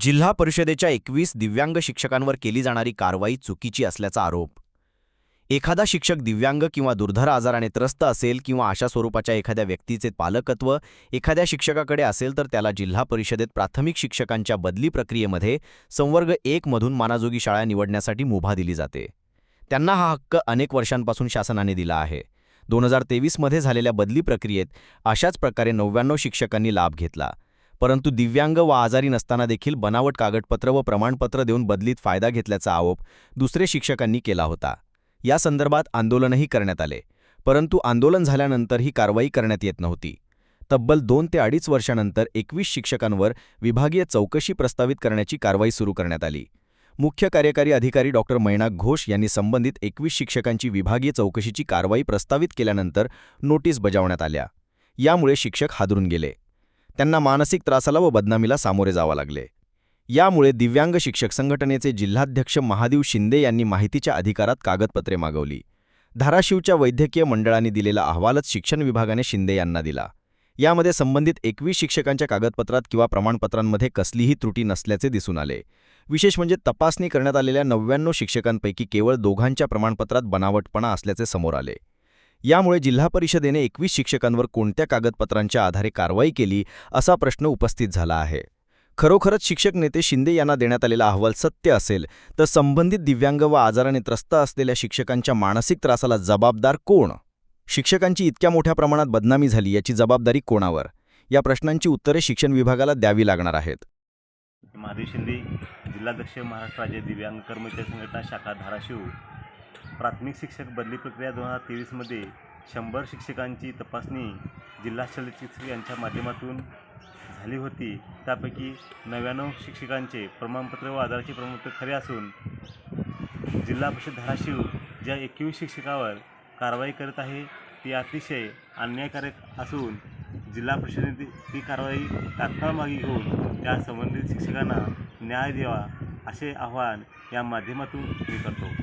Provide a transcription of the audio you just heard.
जिल्हा परिषदेच्या एकवीस दिव्यांग शिक्षकांवर केली जाणारी कारवाई चुकीची असल्याचा आरोप. एखादा शिक्षक दिव्यांग किंवा दुर्धर आजाराने त्रस्त असेल किंवा अशा स्वरूपाच्या एखाद्या व्यक्तीचे पालकत्व एखाद्या शिक्षकाकडे असेल तर त्याला जिल्हा परिषदेत प्राथमिक शिक्षकांच्या बदली प्रक्रियेमध्ये संवर्ग एक मधून मानाजोगी शाळा निवडण्यासाठी मुभा दिली जाते. त्यांना हा हक्क अनेक वर्षांपासून शासनाने दिला आहे. दोन हजार तेवीसमध्ये झालेल्या बदली प्रक्रियेत अशाच प्रकारे नव्याण्णव शिक्षकांनी लाभ घेतला. परंतु दिव्यांग व आजारी नसताना देखील बनावट कागदपत्र व प्रमाणपत्र देऊन बदलीत फायदा घेतल्याचा आरोप दुसरे शिक्षकांनी केला होता. या संदर्भात आंदोलनही करण्यात आले परंतु आंदोलन झाल्यानंतर ही कारवाई करण्यात येत नव्हती. तब्बल दोन ते अडीच वर्षानंतर एकवीस शिक्षकांवर विभागीय चौकशी प्रस्तावित करण्याची कारवाई सुरू करण्यात आली. मुख्य कार्यकारी अधिकारी डॉक्टर मैनाक घोष यांनी संबंधित एकवीस शिक्षकांची विभागीय चौकशीची कारवाई प्रस्तावित केल्यानंतर नोटीस बजावण्यात आल्या. यामुळे शिक्षक हादरून गेले. त्यांना मानसिक त्रासाला व बदनामीला सामोरे जावं लागले. यामुळे दिव्यांग शिक्षक संघटनेचे जिल्हाध्यक्ष महादेव शिंदे यांनी माहितीच्या अधिकारात कागदपत्रे मागवली. धाराशिवच्या वैद्यकीय मंडळाने दिलेला अहवालच शिक्षण विभागाने शिंदे यांना दिला. यामध्ये संबंधित एकवीस शिक्षकांच्या कागदपत्रात किंवा प्रमाणपत्रांमध्ये कसलीही त्रुटी नसल्याचे दिसून आले. विशेष म्हणजे तपासणी करण्यात आलेल्या नव्याण्णव शिक्षकांपैकी केवळ दोघांच्या प्रमाणपत्रात बनावटपणा असल्याचे समोर आले. यामुळे जिल्हा परिषदेने एकवीस शिक्षकांवर कोणत्या कागदपत्रांच्या आधारे कारवाई केली असा प्रश्न उपस्थित झाला आहे. खरोखरच शिक्षक नेते शिंदे यांना देण्यात आलेला अहवाल सत्य असेल तर संबंधित दिव्यांग व आजाराने त्रस्त असलेल्या शिक्षकांच्या मानसिक त्रासाला जबाबदार कोण? शिक्षकांची इतक्या मोठ्या प्रमाणात बदनामी झाली याची जबाबदारी कोणावर? या प्रश्नांची उत्तरे शिक्षण विभागाला द्यावी लागणार आहेत. महादेव शिंदे जिल्हाध्यक्ष महाराष्ट्र राज्य दिव्यांग कर्मचारी संघटना शाखा धाराशिव. प्राथमिक शिक्षक बदली प्रक्रिया दोन हजार तेवीसमध्ये शंभर शिक्षकांची तपासणी जिल्हा शल्यचिकित्सक यांच्या माध्यमातून झाली होती. त्यापैकी नव्याण्णव शिक्षकांचे प्रमाणपत्र व आधाराचे प्रमाणपत्र खरे असून जिल्हा परिषद धाराशिव ज्या एकवीस शिक्षकावर कारवाई करत आहे ती अतिशय अन्यायकारक असून जिल्हा परिषदेने ती कारवाई तात्काळ मागे घेऊन त्या संबंधित शिक्षकांना न्याय द्यावा असे आवाहन या माध्यमातून मी करतो.